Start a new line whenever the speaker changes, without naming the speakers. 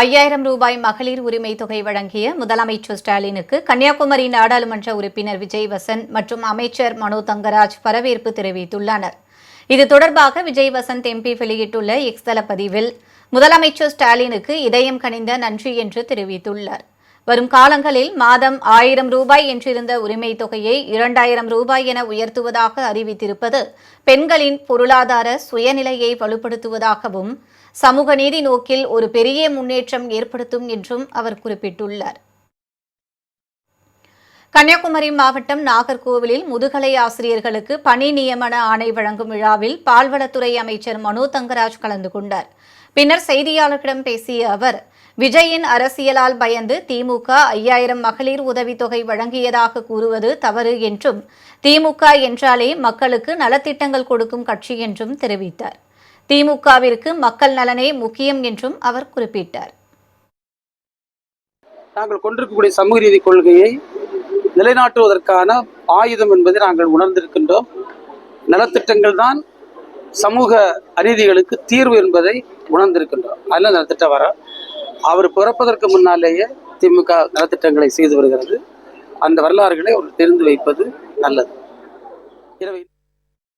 ஐயாயிரம் ரூபாய் மகளிர் உரிமை தொகை வழங்கிய முதலமைச்சர் ஸ்டாலினுக்கு கன்னியாகுமரி நாடாளுமன்ற உறுப்பினர் விஜய் வசந்த் மற்றும் அமைச்சர் மனோ தங்கராஜ் வரவேற்பு தெரிவித்துள்ளனர் இது தொடர்பாக விஜய் வசந்த் எம்பி வெளியிட்டுள்ள எக்ஸ்தல பதிவில் முதலமைச்சர் ஸ்டாலினுக்கு இதயம் கனிந்த நன்றி என்று தெரிவித்துள்ளார் வரும் காலங்களில் மாதம் ஆயிரம் ரூபாய் என்றிருந்த உரிமை தொகையை இரண்டாயிரம் ரூபாய் என உயர்த்துவதாக அறிவித்திருப்பது பெண்களின் பொருளாதார சுயநிலையை வலுப்படுத்துவதாகவும் சமூக நீதி நோக்கில் ஒரு பெரிய முன்னேற்றம் ஏற்படுத்தும் என்றும் அவர் குறிப்பிட்டுள்ளார் கன்னியாகுமரி மாவட்டம் நாகர்கோவிலில் முதுகலை ஆசிரியர்களுக்கு பணி நியமன ஆணை வழங்கும் விழாவில் பால்வளத்துறை அமைச்சர் மனோ தங்கராஜ் கலந்து கொண்டார் பின்னர் செய்தியாளர்களிடம் பேசிய அவர் விஜயின் அரசியலால் பயந்து திமுக ஐயாயிரம் மகளிர் உதவித்தொகை வழங்கியதாக கூறுவது தவறு என்றும் திமுக என்றாலே மக்களுக்கு நலத்திட்டங்கள் கொடுக்கும் கட்சி என்றும் தெரிவித்தார் திமுகவிற்கு மக்கள் நலனே முக்கியம் என்றும் அவர் குறிப்பிட்டார்
நாங்கள் கொண்டிருக்கக்கூடிய சமூக ரீதி கொள்கையை நிலைநாட்டுவதற்கான ஆயுதம் என்பதை நாங்கள் உணர்ந்திருக்கின்றோம் நலத்திட்டங்கள் தான் சமூக அநீதிகளுக்கு தீர்வு என்பதை உணர்ந்திருக்கின்றோம் அதில் நலத்திட்டம் வர அவர் பிறப்பதற்கு முன்னாலேயே திமுக நலத்திட்டங்களை செய்து வருகிறது அந்த வரலாறுகளை அவர் தெரிந்து வைப்பது நல்லது இரவு